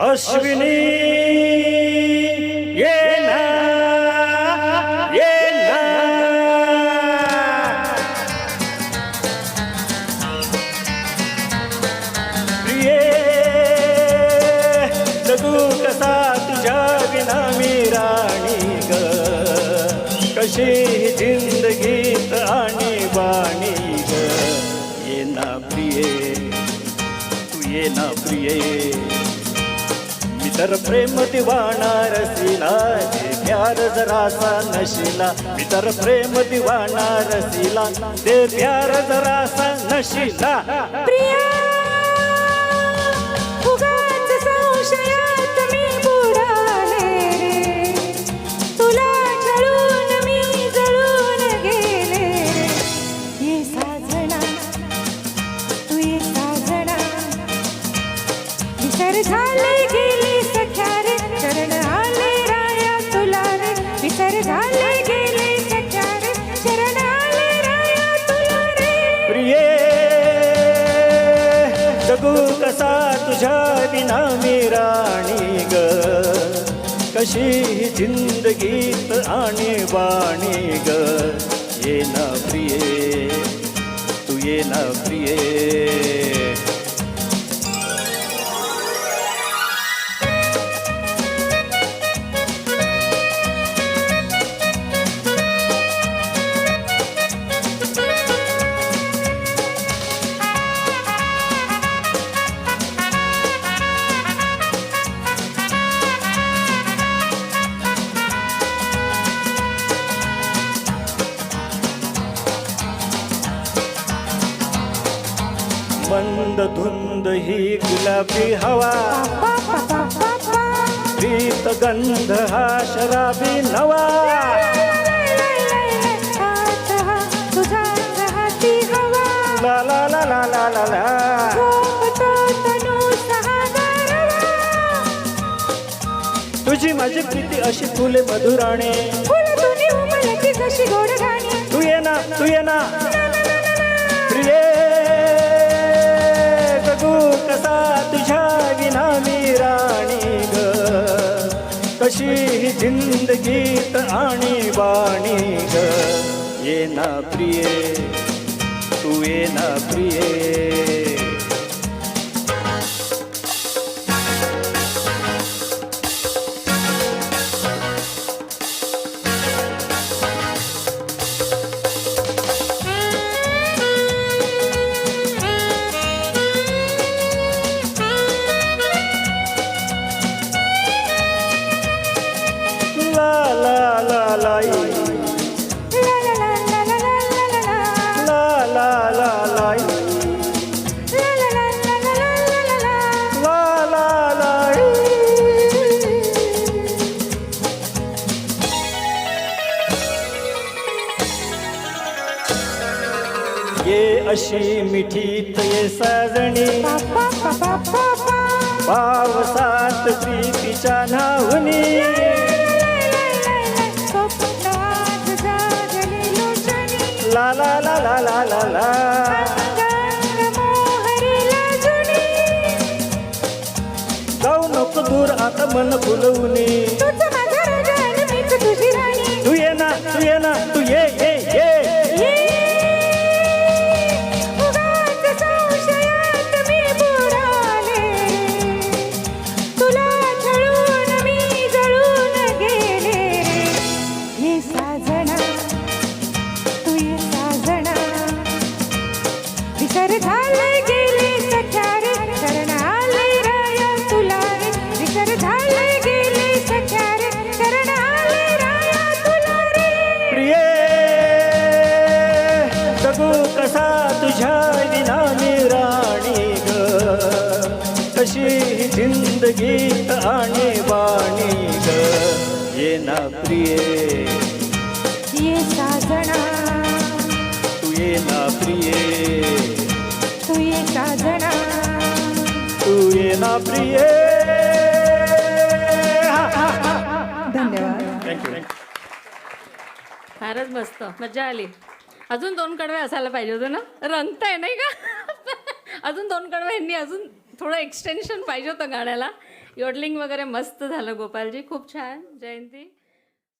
अश्विनी ये ना ये ना। प्रिये जगू कसा तुझ्या विना मी राणी ग. कशी ही जिंदगीत आणि बाणी ग. ये ना प्रिये तू ये ना प्रिये. तर प्रेम दिवाणा रसिला दे प्यार जरासा नशिला. मी तर प्रेम दिवाणा रसिला दे प्यार जरासा नशिला. प्रिया उगाच संशयात मी बुडाले. रे तुला मी जळून गेले. रे ये साजणा तू ये साजणा विसर झाले जगू कसा तुझ्या विना मी राणी ग? कशी ही जिंदगीत आणि बाणी ग? ये ना प्रिये तू ये ना प्रिये. मंद धुंद ही गुलाबी हवा. प्रीत गंध हा शराबी नवा. ला ला ला ला ला ला ला. तुझी माझी प्रीती अशी फुले मधुराणे. तू ये ना तू ये ना. तशी ही जिंदगीत आणि बाणी ग. ये ना प्रिये तू ये ना प्रिये. ये अशी मिठी ये साजणी. पावसात प्रीतीच्या नाहुनी ला ला ला ला ला ला ला जाऊ नको दूर आता मन फुलवणी जिंदगीत आणि बाणी ग. ये ना प्रिये. ये साजणा तू ये ना प्रिये. तू ये साजणा तू ये ना प्रिये. धन्यवाद. थँक्यू फारच मस्त. मजा आली. अजून दोन कडवे असायला पाहिजे होते ना? रंगताय नाही का? अजून दोन कडवे यांनी अजून थोडं एक्सटेन्शन पाहिजे होतं गाण्याला. योडलिंग वगैरे मस्त झालं गोपालजी. खूप छान. जयंती.